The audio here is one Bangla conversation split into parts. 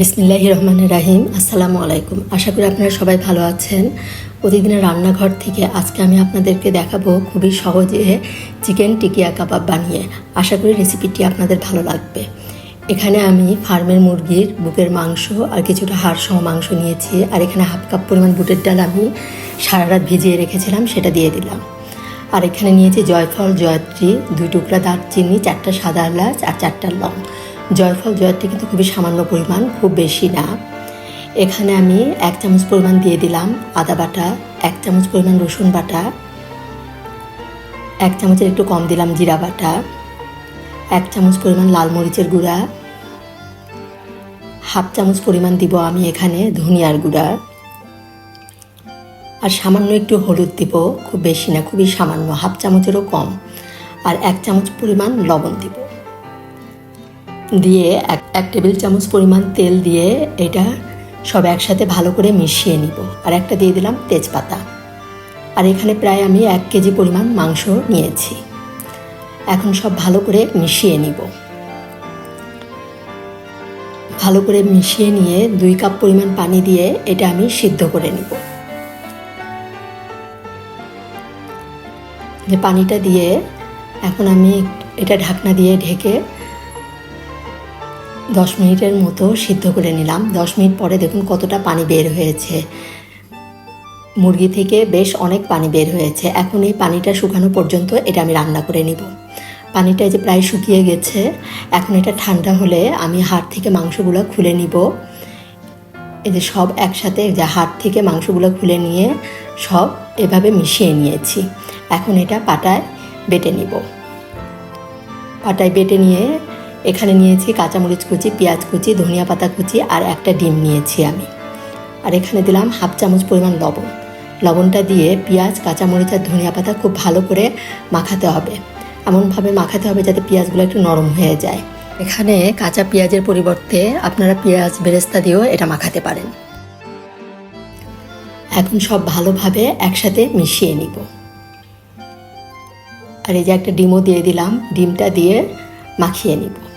বিসমিল্লাহ রহমান রাহিম। আসসালামু আলাইকুম। আশা করি আপনারা সবাই ভালো আছেন। প্রতিদিনের রান্নাঘর থেকে আজকে আমি আপনাদেরকে দেখাবো খুবই সহজে চিকেন টিকিয়া কাবাব বানিয়ে। আশা করি রেসিপিটি আপনাদের ভালো লাগবে। এখানে আমি ফার্মের মুরগির বুকের মাংস আর কিছুটা হাড় সহ মাংস নিয়েছি আর এখানে হাফ কাপ পরিমাণ বুটের ডাল আমি সারা রাত ভিজিয়ে রেখেছিলাম, সেটা দিয়ে দিলাম। আর এখানে নিয়েছি জয়ফল, জয়ত্রী, দুই টুকরা দারচিনি, চারটা সাদা এলাচ আর চারটা লং। জয়ফল জয়ত্রী কিন্তু খুবই সামান্য পরিমাণ, খুব বেশি না। এখানে আমি এক চামচ পরিমাণ দিয়ে দিলাম আদা বাটা, এক চামচ পরিমাণ রসুন বাটা, এক চামচের একটু কম দিলাম জিরা বাটা, এক চামচ পরিমাণ লাল মরিচের গুঁড়া, হাফ চামচ পরিমাণ দিব আমি এখানে ধনিয়ার গুঁড়া। আর সামান্য একটু হলুদ দিব, খুব বেশি না, খুবই সামান্য, হাফ চামচেরও কম। আর এক চামচ পরিমাণ লবণ দিব। দিয়ে এক এক টেবিল চামচ পরিমাণ তেল দিয়ে এটা সব একসাথে ভালো করে মিশিয়ে নিব। আর একটা দিয়ে দিলাম তেজপাতা। আর এখানে প্রায় আমি এক কেজি পরিমাণ মাংস নিয়েছি। এখন সব ভালো করে মিশিয়ে নিব। ভালো করে মিশিয়ে নিয়ে দুই কাপ পরিমাণ পানি দিয়ে এটা আমি সিদ্ধ করে নিব। যে পানিটা দিয়ে এখন আমি এটা ঢাকনা দিয়ে ঢেকে দশ মিনিটের মতো সিদ্ধ করে নিলাম। দশ মিনিট পরে দেখুন কতটা পানি বের হয়েছে। মুরগি থেকে বেশ অনেক পানি বের হয়েছে। এখন এই পানিটা শুকানো পর্যন্ত এটা আমি রান্না করে নিব। পানিটা যে প্রায় শুকিয়ে গেছে। এখন এটা ঠান্ডা হলে আমি হাড় থেকে মাংসগুলো খুলে নিব। এই যে সব একসাথে যে হাড় থেকে মাংসগুলো খুলে নিয়ে সব এভাবে মিশিয়ে নিয়েছি। এখন এটা পাটায় বেটে নিব। পাটায় বেটে নিয়ে এখানে নিয়েছি কাঁচামরিচ কুচি, পেঁয়াজ কুচি, ধনিয়া পাতা কুচি আর একটা ডিম নিয়েছি আমি। আর এখানে দিলাম হাফ চামচ পরিমাণ লবণ। লবণটা দিয়ে পেঁয়াজ, কাঁচামরিচ আর ধনিয়া পাতা খুব ভালো করে মাখাতে হবে। এমনভাবে মাখাতে হবে যাতে পেঁয়াজগুলো একটু নরম হয়ে যায়। এখানে কাঁচা পেঁয়াজের পরিবর্তে আপনারা পেঁয়াজ বেরেস্তা দিয়েও এটা মাখাতে পারেন। এখন সব ভালোভাবে একসাথে মিশিয়ে নিব। আর এই যে একটা ডিমও দিয়ে দিলাম, ডিমটা দিয়ে মাখিয়ে নিব।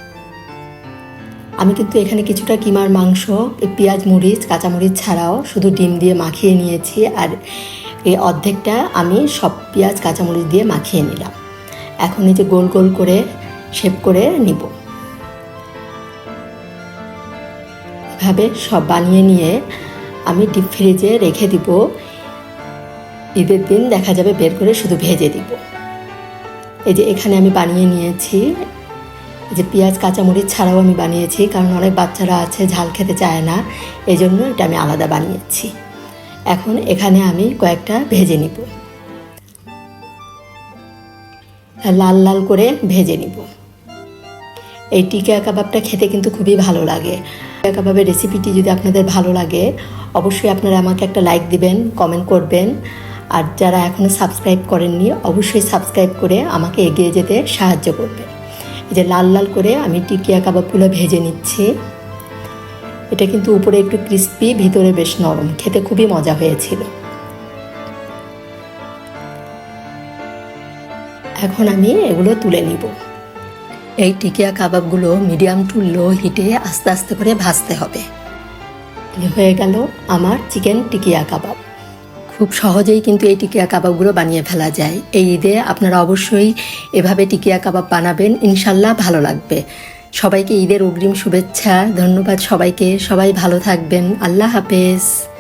আমি কিন্তু এখানে কিছুটা কিমার মাংস পেঁয়াজ মরিচ কাঁচামরিচ ছাড়াও শুধু ডিম দিয়ে মাখিয়ে নিয়েছি আর এই অর্ধেকটা আমি সব পেঁয়াজ কাঁচামরিচ দিয়ে মাখিয়ে নিলাম। এখন এই যে গোল গোল করে শেপ করে নিব। এভাবে সব বানিয়ে নিয়ে আমি ডিপ ফ্রিজে রেখে দিব। ঈদের দিন দেখা যাবে বের করে শুধু ভেজে দিব। এই যে এখানে আমি বানিয়ে নিয়েছি যে পেঁয়াজ, কাঁচামরিচ ছাড়াও আমি বানিয়েছি, কারণ অনেক বাচ্চারা আছে, ঝাল খেতে চায় না এই জন্য এটা আমি আলাদা বানিয়েছি। এখন এখানে আমি কয়েকটা ভেজে নিব। লাল লাল করে ভেজে নিব। এই টিকা কাবাবটা খেতে কিন্তু খুবই ভালো লাগে। টিকা কাবাবের রেসিপিটি যদি আপনাদের ভালো লাগে, অবশ্যই আপনারা আমাকে একটা লাইক দিবেন, কমেন্ট করবেন। আর যারা এখনও সাবস্ক্রাইব করেননি, অবশ্যই সাবস্ক্রাইব করে আমাকে এগিয়ে যেতে সাহায্য করবেন। এই যে লাল লাল করে আমি টিকিয়া কাবাবগুলো ভেজে নিচ্ছি। এটা কিন্তু উপরে একটু ক্রিস্পি ভিতরে বেশ নরম। খেতে খুবই মজা হয়েছিল। এখন আমি এগুলো তুলে নিব। এই টিকিয়া কাবাবগুলো মিডিয়াম টু লো হিটে আস্তে আস্তে করে ভাজতে হবে। হয়ে গেল আমার চিকেন টিকিয়া কাবাব। খুব সহজেই কিন্তু এই টিকিয়া কাবাবগুলো বানিয়ে ফেলা যায়। এই ঈদে আপনারা অবশ্যই এভাবে টিকিয়া কাবাব বানাবেন, ইনশাল্লাহ ভালো লাগবে। সবাইকে ঈদের অগ্রিম শুভেচ্ছা, ধন্যবাদ সবাইকে, সবাই ভালো থাকবেন, আল্লাহ হাফেজ।